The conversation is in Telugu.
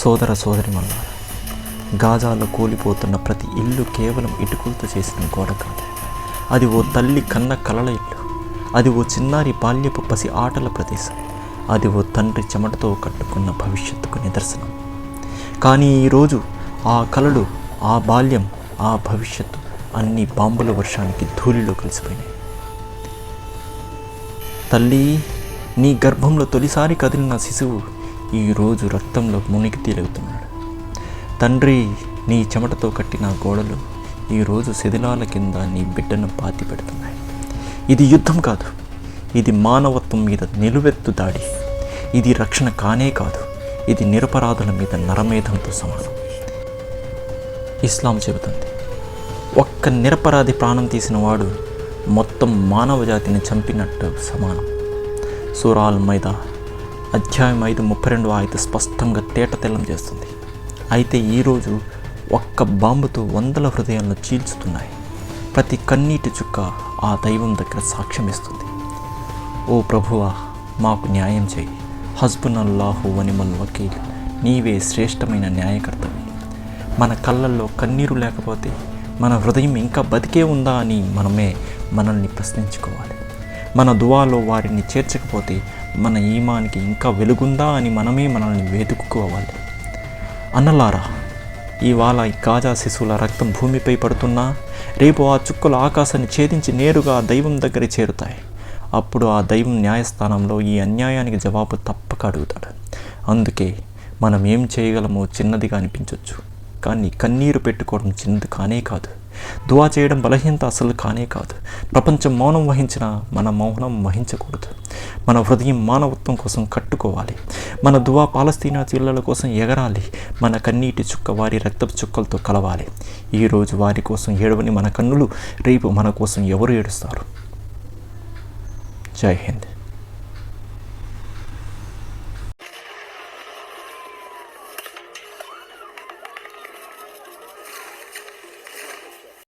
సోదర సోదరి గాజాలో కూలిపోతున్న ప్రతి ఇల్లు కేవలం ఇటుకలతో చేసిన గోడ కాదు. అది ఓ తల్లి కన్న కలల ఇల్లు. అది ఓ చిన్నారి బాల్యపు పసి ఆటల ప్రదేశం. అది ఓ తండ్రి చెమటతో కట్టుకున్న భవిష్యత్తుకు నిదర్శనం. కానీ ఈరోజు ఆ కలలు ఆ బాల్యం ఆ భవిష్యత్తు అన్ని బాంబుల వర్షానికి ధూళిలో కలిసిపోయినాయి. తల్లి నీ గర్భంలో తొలిసారి కదిలిన శిశువు ఈరోజు రక్తంలో మునిగి తేలుగుతున్నాడు తండ్రి నీ చెమటతో కట్టిన గోడలు ఈరోజు శిథిలాల కింద నీ బిడ్డను పాతి పెడుతున్నాయి. ఇది యుద్ధం కాదు. ఇది మానవత్వం మీద నిలువెత్తు దాడి. ఇది రక్షణ కానే కాదు. ఇది నిరపరాధుల మీద నరమేధంతో సమానం. ఇస్లాం చెబుతుంది. ఒక్క నిరపరాధి ప్రాణం తీసిన వాడు మొత్తం మానవ జాతిని చంపినట్టు సమానం. సూరాల్ మైదా అధ్యాయం ఐదు ముప్పై రెండు ఆయన స్పష్టంగా తేట తెల్లం చేస్తుంది. అయితే ఈరోజు ఒక్క బాంబుతో వందల హృదయాలను చీల్చుతున్నాయి. ప్రతి కన్నీటి చుక్క ఆ దైవం దగ్గర సాక్ష్యం ఇస్తుంది. ఓ ప్రభువా మాకు న్యాయం చేయి. హస్బునల్లాహు వనిమల్ వకీల్ నీవే శ్రేష్టమైన న్యాయకర్తవి. మన కళ్ళల్లో కన్నీరు లేకపోతే మన హృదయం ఇంకా బతికే ఉందా అని మనమే మనల్ని ప్రశ్నించుకోవాలి. మన దువాలో వారిని చేర్చకపోతే మన ఈమానికి ఇంకా వెలుగుందా అని మనమే మనల్ని వెతుక్కోవాలి. అన్నలారా ఇవాళ ఈ గాజా శిశువుల రక్తం భూమిపై పడుతున్నా రేపు ఆ చుక్కలు ఆకాశాన్ని ఛేదించి నేరుగా ఆ దైవం దగ్గర చేరుతాయి. అప్పుడు ఆ దైవం న్యాయస్థానంలో ఈ అన్యాయానికి జవాబు తప్పక అడుగుతాడు. అందుకే మనం ఏం చేయగలమో చిన్నదిగా అనిపించవచ్చు కానీ కన్నీరు పెట్టుకోవడం చిన్నది కానే కాదు. దువా చేయడం బలహీనత అసలు కానే కాదు. ప్రపంచం మౌనం వహించినా మన మౌనం వహించకూడదు. మన హృదయం మానవత్వం కోసం కట్టుకోవాలి. మన దువా పాలస్తీనా జిల్లాల కోసం ఎగరాలి. మన కన్నీటి చుక్క వారి రక్తపు చుక్కలతో కలవాలి. ఈరోజు వారి కోసం ఏడవని మన కన్నులు రేపు మన కోసం ఎవరు ఏడుస్తారు? జై హింద్.